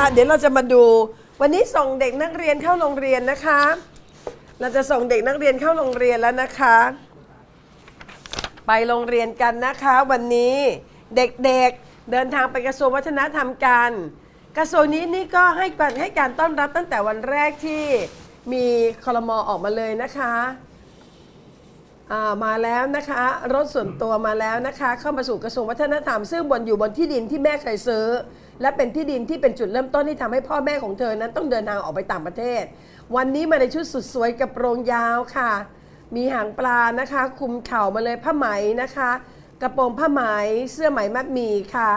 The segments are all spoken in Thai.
ละเดี๋ยวเราจะมาดู วันนี้ส่งเด็กนักเรียนเข้าโรงเรียนนะคะ เราจะส่งเด็กนักเรียนเข้าโรงเรียนแล้วนะคะ ไปโรงเรียนกันนะคะ วันนี้เด็กๆเดินทางไปกระทรวงวัฒนธรรมกัน กระทรวงนี้นี่ก็ให้การให้การต้อนรับตั้งแต่วันแรกที่มีคลมออกมาเลยนะคะามาแล้วนะคะ รถส่วนตัวมาแล้วนะคะ เข้ามาสู่กระทรวงวัฒนธรรม ซึ่งบนอยู่บนที่ดินที่แม่เคยซื้อ และเป็นที่ดินที่เป็นจุดเริ่มต้นที่ทำให้พ่อแม่ของเธอนั้นต้องเดินทางออกไปต่างประเทศ วันนี้มาในชุดสุดสวยกระโปรงยาวค่ะ มีหางปลานะคะ คุมเข่ามาเลยผ้าไหมนะคะ กระโปรงผ้าไหมเสื้อไหมมัดหมี่ค่ะ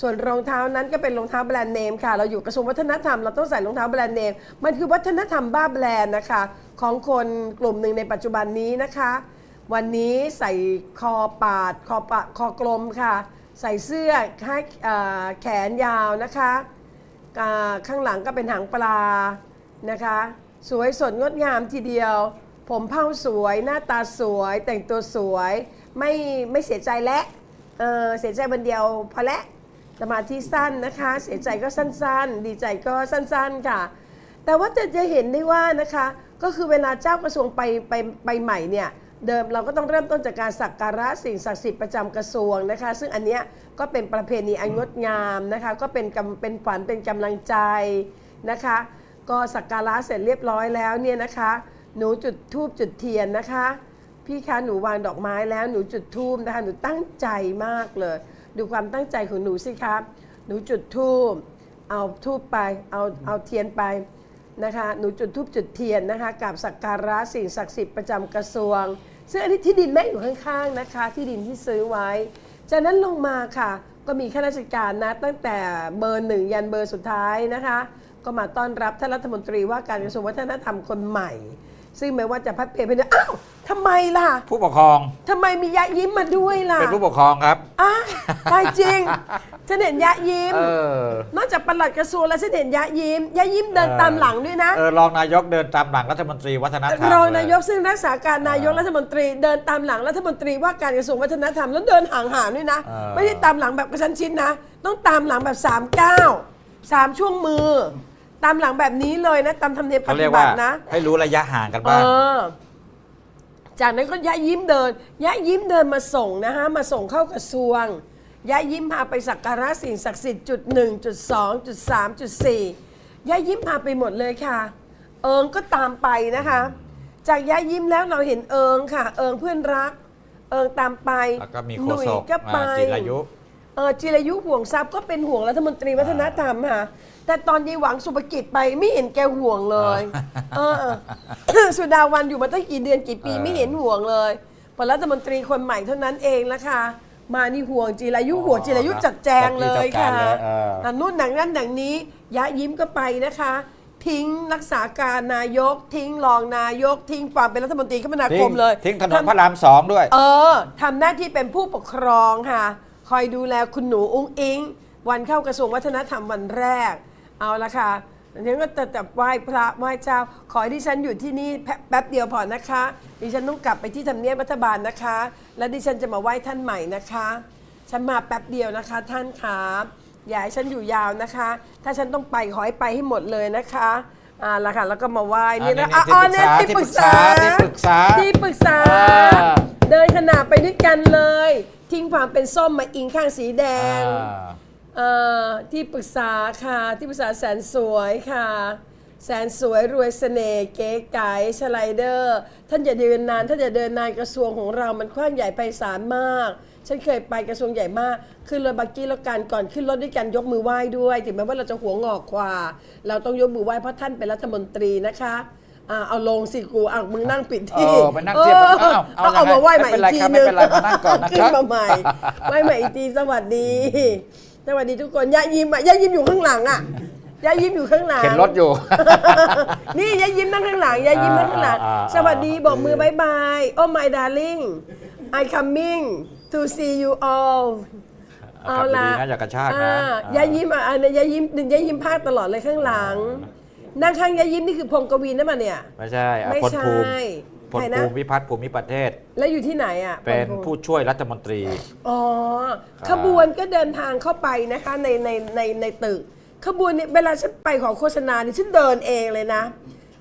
ส่วนรองเท้านั้นก็เป็นรองเท้าแบรนด์เนมค่ะ เราอยู่กระทรวงวัฒนธรรมเราต้องใส่รองเท้าแบรนด์เนม มันคือวัฒนธรรมบ้าแบรนด์นะคะ ของคนกลุ่มหนึ่งในปัจจุบันนี้นะคะ วันนี้ใส่คอปาดคอปะคอกลมค่ะ ใส่เสื้อให้แขนยาวนะคะข้างหลังก็เป็นหางปลานะคะ สวยสดงดงามทีเดียว ผมเผ้าสวยหน้าตาสวย แต่งตัวสวย ไม่ไม่เสียใจและเเสียใจวันเดียวพอและสมาธิสั้นนะคะ เสียใจก็สั้นๆ ดีใจก็สั้นๆค่ะ แต่ว่าจะจะเห็นได้ว่านะคะ ก็คือเวลาเจ้ากระทรวงไปไปไปใหม่เนี่ย เดิมเราก็ต้องเริ่มต้นจากการสักการะสิ่งศักดิ์สิทธิ์ประจำกระทรวงนะคะ ซึ่งอันเนี้ยก็เป็นประเพณีอันงดงามนะคะ ก็เป็นกำเป็นขวัญเป็นกำลังใจนะคะ ก็สักการะเสร็จเรียบร้อยแล้วเนี่ยนะคะ หนูจุดธูปจุดเทียนนะคะ พี่คะหนูวางดอกไม้แล้วหนูจุดธูปนะคะหนูตั้งใจมากเลย ดูความตั้งใจของหนูสิครับหนูจุดธูปเอาธูปไปเอาเอาเทียนไป นะคะหนูจุดธูปจุดเทียนนะคะกับสักการะสิ่งศักดิ์สิทธิ์ประจำกระทรวง ซึ่งอันนี้ที่ดินแม่อยู่ข้างๆนะคะ ที่ดินที่ซื้อไว้ จากนั้นลงมาค่ะ ก็มีข้าราชการนะตั้งแต่เบอร์หนึ่งยันเบอร์สุดท้ายนะคะ ก็มาต้อนรับท่านรัฐมนตรีว่าการกระทรวงวัฒนธรรมคนใหม่ ซึ่งแม้ว่าจะพัดเพไปเนี่ยอ้าวทำไมล่ะผู้ปกครอง ทำไมมียะยิ้มมาด้วยล่ะเป็นผู้ปกครองครับอะตายจริงฉันเห็นยะยิ้ม เออนอกจากปลัดกระทรวงแล้วฉันเห็นยะยิ้มยะยิ้มเดินตามหลังด้วยนะเออรองนายกเดินตามหลังรัฐมนตรีวัฒนธรรมรองนายกซึ่งรักษาการนายกรัฐมนตรี เดินตามหลังรัฐมนตรีว่าการกระทรวงวัฒนธรรมแล้วเดินห่างๆด้วยนะ ไม่ได้ตามหลังแบบกระชั้นชิดนะ ต้องตามหลังแบบ3ก้าวสามช่วงมือ ตามหลังแบบนี้เลยนะ ตามธรรมเนียมปเขาเรีฏิยกบัว่าตินะ ให้รู้ระยะห่างกันเอบ้างอจากนั้นก็ยะยิ้มเดิน ยะยิ้มเดินมาส่งนะฮะ มาส่งเข้ากระทรวง ยะยิ้มพาไปสักการะสิ่งศักดิ์สิทธิ์จุดหนึ่งจุดสองจุดสามจุดสี่ยะยิ้มพาไปหมดเลยค่ะ เอิงก็ตามไปนะคะ จากยะยิ้มแล้วเราเห็นเอิงค่ะ เอิงเพื่อนรัก เอิงตามไปแล้วก็มีหโฆนุ่ยษกก็ไป อ่าจิรายุ เออจิรายุห่วงทรัพย์ก็เป็นห่วงรัฐมนตรีวัฒนธรรมค่ะแต่ตอนยายหวังสุภกิจไปไม่เห็นแกห่วงเลยเออสุดาวันอยู่มาตั้งกี่เดือนกี่ปีเออไม่เห็นห่วงเลยพอรัฐมนตรีคนใหม่เท่านั้นเองละค่ะมานี่ห่วงจิรายุห่วงจิรายุจัดแจงเลยค่ะจัดการเลยเอออันนู้นหนังนั้นหนังนี้ยะยิ้มก็ไปนะคะ ทิ้งรักษาการนายก ทิ้งรองนายก ทิ้งความเป็นรัฐมนตรีคมนาคทิ้มงเลย ทิ้งถนนพระรามสองด้วย เออทำหน้าที่เป็นผู้ปกครองค่ะ คอยดูแลคุณหนูอุ้งอิง วันเข้ากระทรวงวัฒนธรรมวันแรก เอาละค่ะฉันก็จะแต่ไหว้พระไหว้เจ้า ขอให้ดิฉันอยู่ที่นี่แป๊บแป๊บเดียวพอนะคะ ดิฉันต้องกลับไปที่ทำเนียบรัฐบาลนะคะ และดิฉันจะมาไหว้ท่านใหม่นะคะ ฉันมาแป๊บเดียวนะคะท่านครับอย่าให้ฉันอยู่ยาวนะคะ ถ้าฉันต้องไปขอให้ไปให้หมดเลยนะคะอ่าละค่ะแล้วก็มาไหว้นี่นะอ่าอ๋อนี่เนี่ยที่ที่ปปรึรึกกษาษาที่ปรึกษาที่ปรึกษาอ่าเดินขนาบไปด้วยกันเลย ทิ้งความเป็นส้มมาอิงข้างสีแดงอ่าเอ่อที่ปรึกษาค่ะที่ปรึกษาแสนสวยค่ะ แสนสวยรวยเสน่ห์เก๋ไก๋สไลเดอร์ ท่านอย่าเดินนานท่านอย่าเดินนานกระทรวงของเรามันกว้างใหญ่ไพศาลมาก ฉันเคยไปกระทรวงใหญ่มากขึ้นรถบักกี้แล้วกันก่อนขึ้นรถด้วยกันยกมือไหว้ด้วย ถึงแม้ว่าเราจะหัวงอกกว่าเราต้องยกมือไหว้เพราะท่านเป็นรัฐมนตรีนะคะ อ่าเอาลงสิกูอะมึงนั่งปิดที่เออไปนั่งเทียบกันอ้าวเอาต้องเอายังไงมาไหว้ใหม่อีกไม่ทีเป็นไรครับนึงไม่เป็นไรมานั่งก่อนนะครับ ขึ้นมาใหม่ไหว้ใหม่อีกทีสวัสดี สวัสดีทุกคนยะยิ้มอะยะยิ้มอยู่ข้างหลังอะยะยิ้มอยู่ข้างหลัง เข็นรถอยู่ นี่ยะยิ้มนั่งข้างหลังยะยิ้มนั่งข้างหลังอ่าอ่า สวัสดีบอกมือบายบาย Oh my darling I coming to see you all เอาขับดีๆนะอย่ากระชากนะอ่อ่ายะยิ้มอะอันนี้ยะยิ้มยะยิ้มพากตลอดเลยข้างหลัง นั่งข้างยะยิ้มนี่คือพงกวีนั่นมาเนี่ย ไม่ใช่อะไม่พลภูมิใช่พลใครนะ ภูมิพิพัฒน์ภูมิประเทศ แล้วอยู่ที่ไหนอะเป็นพลภูมิผู้ช่วยรัฐมนตรี อ๋อครับ ขบวนก็เดินทางเข้าไปนะคะในในในในตึกขขบวนเนี่ยเวลาฉันไปขอโฆษณานี่ฉันเดินเองเลยนะ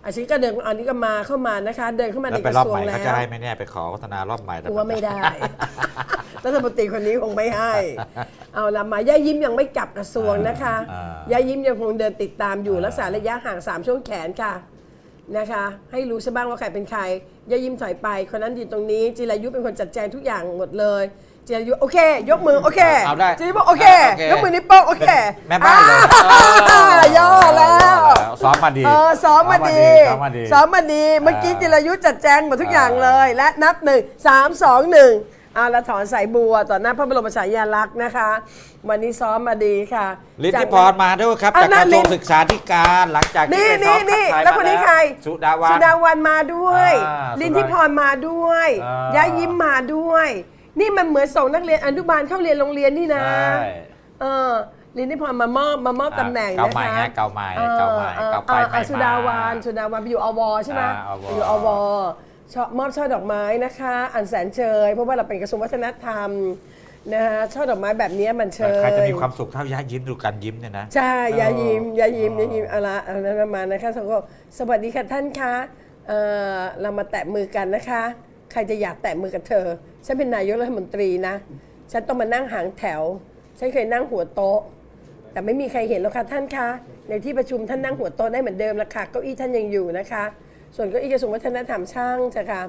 อาฉันก็เดินอันนี้ก็มาเข้ามานะคะ เดินเข้ามาแล้วในไปกรอระบทรวใหงม่แล้เขาวจะให้ไหมเนี่ยไปขอโฆษณารอบใหม่กูว่าไม่ได้ รัฐมนตรีคนนี้คงไม่ให้ เอาละมาย่ายิ้มยังไม่กลับกระทรวงนะคะอ่า ย่ายิ้มยังคงเดินติดตามอยู่รักษาระยะห่างสามช่วงแขนค่ะนะคะ ให้รู้ซะบ้างว่าใครเป็นใครย่ายิ้มถอยไปคนนั้นยืนตรงนี้จิรายุเป็นคนจัดแจงทุกอย่างหมดเลยจิรายุโอเค ยกมือโอเคเอาได้จิรายุบอกโอเคโอเคยกมือนิ้วโป้งโอเคแม่บ้านเลย อ่าย่อแล้ว ซ้อมมาดีเออซ้อมมาดีซ้อมมาดี ซ้อมมาดี เมื่อกี้อ่าจิรายุจัดแจงหมดทุกอย่างอ่าเลย และนับหนึ่งสามสองหนึ่ง อาละถอนสายบัวต่อหน้าพระบรมฉายาลักษณ์นะคะ วันนี้ซ้อมมาดีค่ะลิทจากธิพรมาด้วยครับอะจากกระนั่นทรวงลิทศึกษาธิการหลังจากที่นี่ไปซ้อนี่มนี่ทักทายแล้วคนนี้มาใครสุดาวัน สุดาวันมาด้วยอ่าลินทิพรมาด้วยอ่าย้ายยิ้มมาด้วย นี่มันเหมือนส่งนักเรียนอนุบาลเข้าเรียนโรงเรียนนี่นะ ใช่เออลินทิพรมามอบมามอบตำแหน่งเก่านะใหม่คะไงเก่าใหม่ออเก่าใหม่ออเก่าไปออใหม่สุดาวันสุดาวันไปอยู่อวใช่ไหมอ่าอว อยู่อว ชอบมอบช่อดอกไม้นะคะ อันแสนเชยเพราะว่าเราเป็นกระทรวงวัฒนธรรมนะคะช่อดอกไม้แบบนี้มันเชยใครจะมีความสุขเท่าย่ายิ้มดูกันยิ้มเนี่ยนะใช่อยาเออยิ้มอยายิ้มเอออยายิ้มเอาละเอาละมานะคะสวัสดีสวัสดีค่ะท่านคะเอ่อเรามาแตะมือกันนะคะ ใครจะอยากแตะมือกับเธอ ฉันเป็นนายกรัฐมนตรีนะ ฉันต้องมานั่งหางแถว ฉันเคยนั่งหัวโต๊ะ แต่ไม่มีใครเห็นหรอกค่ะท่านคะในที่ประชุมท่านนั่งหัวโต๊ะได้เหมือนเดิมละค่ะเก้าอี้ท่านยังอยู่นะคะ ส่วนเก้าอี้กระทรวงวัฒนธรรมช่างจ้ะค่ะ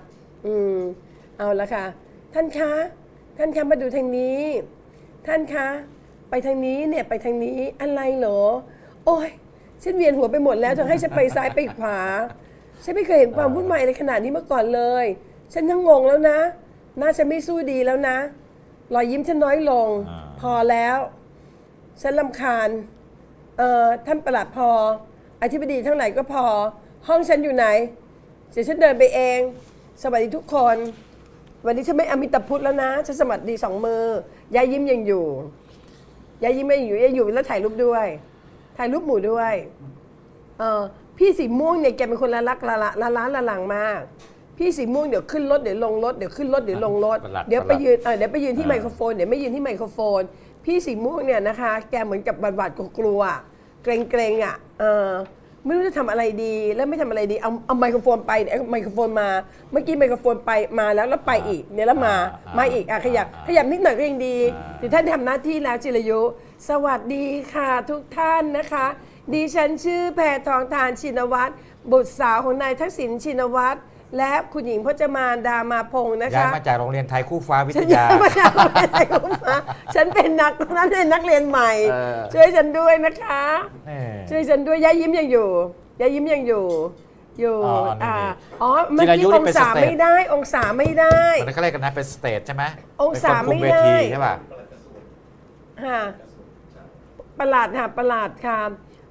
อืมเอาละค่ะ ท่านคะ ท่านคะมาดูทางนี้ ท่านคะ ไปทางนี้เนี่ยไปทางนี้อะไรเหรอ โอ้ยฉันเวียนหัวไปหมดแล้วจะให้ฉันไปซ้ายไปขวา ฉันไม่เคยเห็นความวุ่นวายในขนาดนี้มาก่อนเลย ฉันทั้งงงแล้วนะหน้าฉันไม่สู้ดีแล้วนะ รอยยิ้มฉันน้อยลง อ่า พอแล้ว ฉันลำคาญ เอ่อท่านประหลัดพอ อธิบดีทั้งหลายก็พอ ห้องฉันอยู่ไหน เดี๋ยวฉันเดินไปเอง สวัสดีทุกคน วันนี้ฉันไม่อมิตาพุทธแล้วนะ ฉันสวัสดีสองมือยายยิ้มยังอยู่ ยายยิ้มยังอยู่ยายอยู่แล้วถ่ายรูปด้วย ถ่ายรูปหมู่ด้วย เออพี่สีม่วงเนี่ยแกเป็นคนละลักละละละล้านละหลังมาก พี่สีม่วงเดี๋ยวขึ้นรถเดี๋ยวลงรถเดี๋ยวขึ้นรถเดี๋ยวลงรถ ประหลัดเดี๋ยวประไปหลัดยืนเออเดี๋ยวไปยืนที่อ่าไมโครโฟนเดี๋ยวไม่ยืนที่ไมโครโฟน พี่สีม่วงเนี่ยนะคะ แกเหมือนกับหวาดๆกลัวๆเกรงเกรงๆอะเออ ไม่รู้จะทำอะไรดีแล้วไม่ทำอะไรดีเอาเอาไมโครโฟนไปเอาไมโครโฟนมา เมื่อกี้ไมโครโฟนไปมาแล้วแล้วไปอีกเนี่ยแล้วมามาอีกอะขยับขยับนิดหน่อยก็ยังดีเดี๋ยวท่านทำหน้าที่แล้วจิรยุ สวัสดีค่ะทุกท่านนะคะ ดิฉันชื่อแพทองทานชินวัตรบุตรสาวของนายทักษิณชินวัตร และคุณหญิงพจมานดามาพงศ์นะย้ายคะมาจากโรงเรียนไทยคู่ฟ้าวิฉัทนยายังไม่ได้เอาไปไหนก็มาฉันเป็นนักนั้นเป็นนักเรียนใหม่ เออ ช่วยฉันด้วยนะคะ เออ ช่วยฉันด้วยยายยิ้มยังอยู่ยายยิ้มยังอยู่ อยู่อ๋อนี่อ่านี่อ๋อเมื่อจิรายุกี้นี่องเป็นศาสเตจไม่ได้ องศาไม่ได้ มันก็เรียกกันนะเป็นสเตจใช่ไหมองศาเป็นคนคุมไม่เวได้ ทีใช่ป่ะ ค่ะประหลาดค่ะประหลาดค่ะ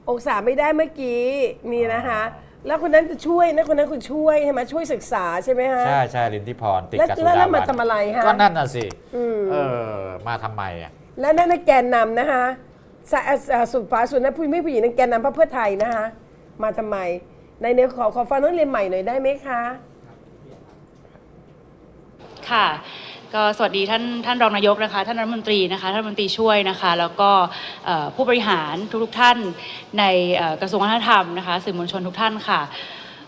องศาไม่ได้เมื่อกี้นี่นะคะ แล้วคนนั้นจะช่วยนะคนนั้นคุณช่วยใช่ไหมช่วยศึกษาใช่ไหมฮะ ใช่ใช่ลินทิพรติดแล้วกับสุแล้วดาแล้ววัมานทำอะไรฮะก็นั่นน่ะสิอืม เออมาทำไมอะ และนั่นนะแกนนำนะคะสะอ่าสุดฟ้าสุดนะผู้ไม่ผู้หญิงนั่นแกนนำพรรคเพื่อไทยนะคะมาทำไม ในเนื้อขอขอฟังนักเรียนใหม่หน่อยได้ไหมคะ ค่ะ ก็สวัสดีท่านท่านรองนายกนะคะท่านรัฐมนตรีนะคะท่านรัฐมนตรีช่วยนะคะ แล้วก็ผู้บริหารทุกๆท่านในกระทรวงวัฒนธรรมนะคะสื่อมวลชนทุกท่านค่ะ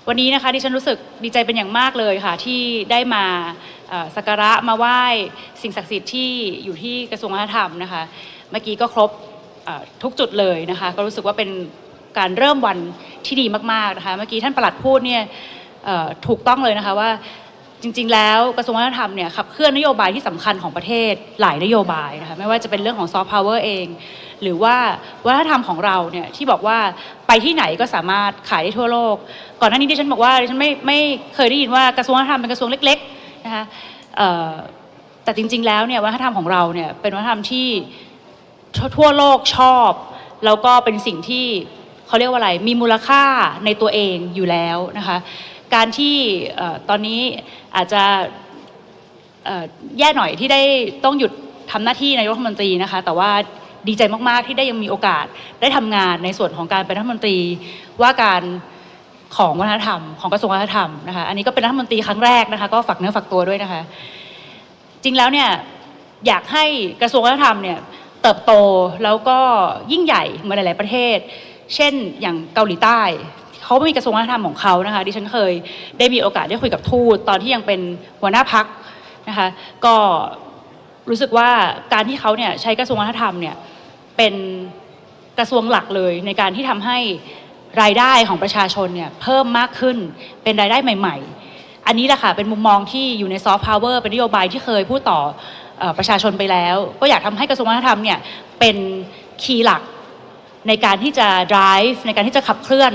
วันนี้นะคะดิฉันรู้สึกดีใจเป็นอย่างมากเลยค่ะ ที่ได้มาสักการะมาไหว้สิ่งศักดิ์สิทธิ์ที่อยู่ที่กระทรวงวัฒนธรรมนะคะ เมื่อกี้ก็ครบทุกจุดเลยนะคะ ก็รู้สึกว่าเป็นการเริ่มวันที่ดีมากๆนะคะ เมื่อกี้ท่านประหลัดพูดเนี่ยถูกต้องเลยนะคะว่า จริง ๆ แล้วกระทรวงวัฒนธรรมเนี่ยขับเคลื่อนนโยบายที่สำคัญของประเทศหลายนโยบายนะคะไม่ว่าจะเป็นเรื่องของซอฟต์พาวเวอร์เอง หรือว่าวัฒนธรรมของเราเนี่ยที่บอกว่าไปที่ไหนก็สามารถขายได้ทั่วโลก ก่อนหน้านี้ดิฉันบอกว่าดิฉันไม่ไม่เคยได้ยินว่ากระทรวงวัฒนธรรมเป็นกระทรวงเล็กๆนะคะแต่จริง ๆ แล้วเนี่ยวัฒนธรรมของเราเนี่ยเป็นวัฒนธรรมที่ทั่วโลกชอบ แล้วก็เป็นสิ่งที่เขาเรียกว่าอะไรมีมูลค่าในตัวเองอยู่แล้วนะคะ การที่ตอนนี้อาจจะแย่หน่อยที่ได้ต้องหยุดทำหน้าที่นายกรัฐมนตรีนะคะ แต่ว่าดีใจมากๆที่ได้ยังมีโอกาสได้ทำงานในส่วนของการเป็นรัฐมนตรีว่าการของวัฒนธรรมของกระทรวงวัฒนธรรมนะคะอันนี้ก็เป็นรัฐมนตรีครั้งแรกนะคะ ก็ฝากเนื้อฝากตัวด้วยนะคะ จริงแล้วเนี่ยอยากให้กระทรวงวัฒนธรรมเนี่ยเติบโตแล้วก็ยิ่งใหญ่เหมือนหลาย ๆ ประเทศ เช่นอย่างเกาหลีใต้ เขามีกระทรวงวัฒนธรรมของเขานะคะดิฉันเคยได้มีโอกาสได้คุยกับทูตตอนที่ยังเป็นหัวหน้าพักนะคะก็รู้สึกว่าการที่เขาเนี่ยใช้กระทรวงวัฒนธรรมเนี่ยเป็นกระทรวงหลักเลยในการที่ทำให้รายได้ของประชาชนเนี่ยเพิ่มมากขึ้นเป็นรายได้ใหม่ ๆ อันนี้แหละค่ะเป็นมุมมองที่อยู่ในซอฟต์พาวเวอร์เป็นนโยบายที่เคยพูดต่ออประชาชนไปแล้ว ก็อยากทำให้กระทรวงวัฒนธรรมเนี่ยเป็นคีย์หลักในการที่จะ drive ในการที่จะขับเคลื่อน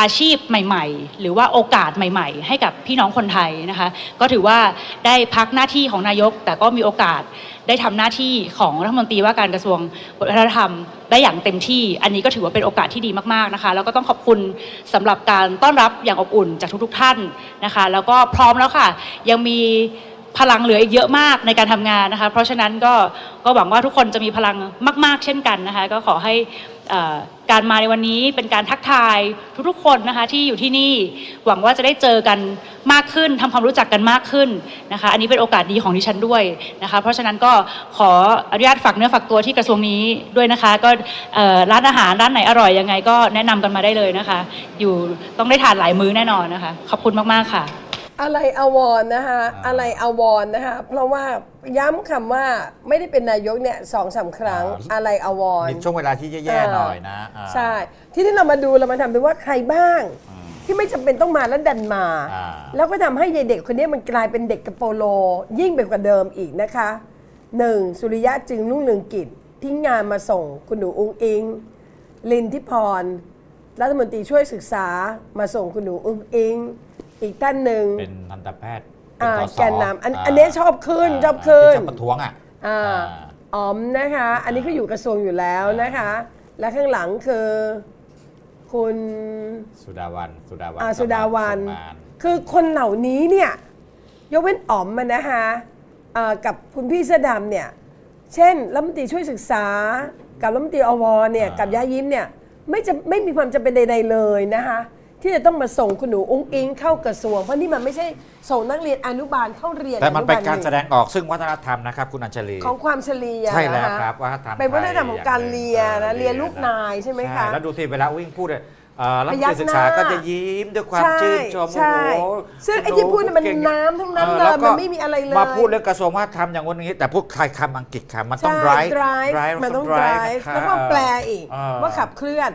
อาชีพใหม่ๆ หรือว่าโอกาสใหม่ๆ ให้กับพี่น้องคนไทยนะคะก็ถือว่าได้พักหน้าที่ของนายก แต่ก็มีโอกาสได้ทำหน้าที่ของรัฐมนตรีว่าการกระทรวงวัฒนธรรม ได้อย่างเต็มที่ อันนี้ก็ถือว่าเป็นโอกาสที่ดีมากๆนะคะแล้วก็ต้องขอบคุณสำหรับการต้อนรับอย่างอบอุ่นจากทุกๆท่านนะคะแล้วก็พร้อมแล้วค่ะ ยังมีพลังเหลืออีกเยอะมากในการทำงานนะคะ เพราะฉะนั้นก็ก็หวังว่าทุกคนจะมีพลังมาก ๆ เช่นกันนะคะ ก็ขอให้อ่อ การมาในวันนี้เป็นการทักทายทุกๆคนนะคะที่อยู่ที่นี่หวังว่าจะได้เจอกันมากขึ้นทำความรู้จักกันมากขึ้นนะคะอันนี้เป็นโอกาสดีของดิฉันด้วยนะคะเพราะฉะนั้นก็ขออนุญาตฝากเนื้อฝากตัวที่กระทรวงนี้ด้วยนะคะ ก็ร้านอาหารร้านไหนอร่อยยังไง ก็แนะนำกันมาได้เลยนะคะ อยู่ต้องได้ทานหลายมื้อแน่นอนนะคะ ขอบคุณมากๆค่ะ อะไรอวรณ์นะคะอะไรอวรณ์นะคะเพราะว่า ย้ำคำว่าไม่ได้เป็นนายกเนี่ยสองสามครั้งอ่า อะไรอวรมีณ์ช่วงเวลาที่แย่ๆหน่อยนะอ่า ใช่ ที่นี่เรามาดูเรามาทำดูว่าใครบ้าง อืมที่ไม่จำเป็นต้องมาแล้วดันมา อ่า แล้วก็ทำให้ยายเด็กคนนี้มันกลายเป็นเด็กกระโปโล ยิ่งไปกว่าเดิมอีกนะคะหนึ่งสุริยะจึงรุ่งเรืองกิจทิ้งงานมาส่งคุณหนูอุ้งอิง ลินทิพร รัฐมนตรีช่วยศึกษามาส่งคุณหนูอุ้งอิง อีกท่านหนึ่ง เป็นทันตแพทย์อ่า เป็สสแกนนำอันอันเนี้ยชอบขึ้นชอบขึ้น ที่ชอบประท้วงอะอ่า อ่า อ๋อมนะคะ อันนี้ก็อยู่กระทรวงอยู่แล้วนะคะ และข้างหลังคือ คุณสุดาวันสุดาวันอ่าสุดาวันส่งงานคือคนเหล่านี้เนี่ยยกเว้นอ๋อมมันนะคะอ่ากับคุณพี่เสื้อดำเนี่ย เช่นรัฐมนตรีช่วยศึกษา กับรัฐมนตรีอวเนี่ยอ่ากักับยายิ้มเนี่ย ไม่จะไม่มีความจำเป็นใด ๆเลยนะคะ ที่จะต้องมาส่งคุณหนูอุ้งอิงเข้ากระทรวง เพราะนี่มันไม่ใช่ส่งนักเรียนอนุบาลเข้าเรียนแต่มันเป็นอการหงแสดงออกซึ่งวัฒนธรรมนะครับ คุณอัญชลี ของความเฉลียใช่แล้วนะะครับวัฒนธรรมเป็นวัฒนธรรมของการไทยเรียนอย่างหนึ่นะงเรียนลูกนายใช่ไหมคะแล้วดูสิเวลาวิ่งพูดเนี่ยเอ่อรัฐมนพยัตกรีศึกษาหน้าก็จะยิ้มด้วยความใช่ชื่นชมใช่โอ้โหซึ่งไอ้ที่พูดน่ะมันเก่งน้ำทั้งนั้นออเลยแวก็มันไม่มีอะไรเลย มาพูดเรื่องกระทรวงวัฒนธรรมอย่างวันนี้ แต่พูดใครคำอังกฤษคำมันต้องใช่ drive drive drive มันต้อง drive drive ะคะแล้วก็แปลอีกเออว่าขับเคลื่อน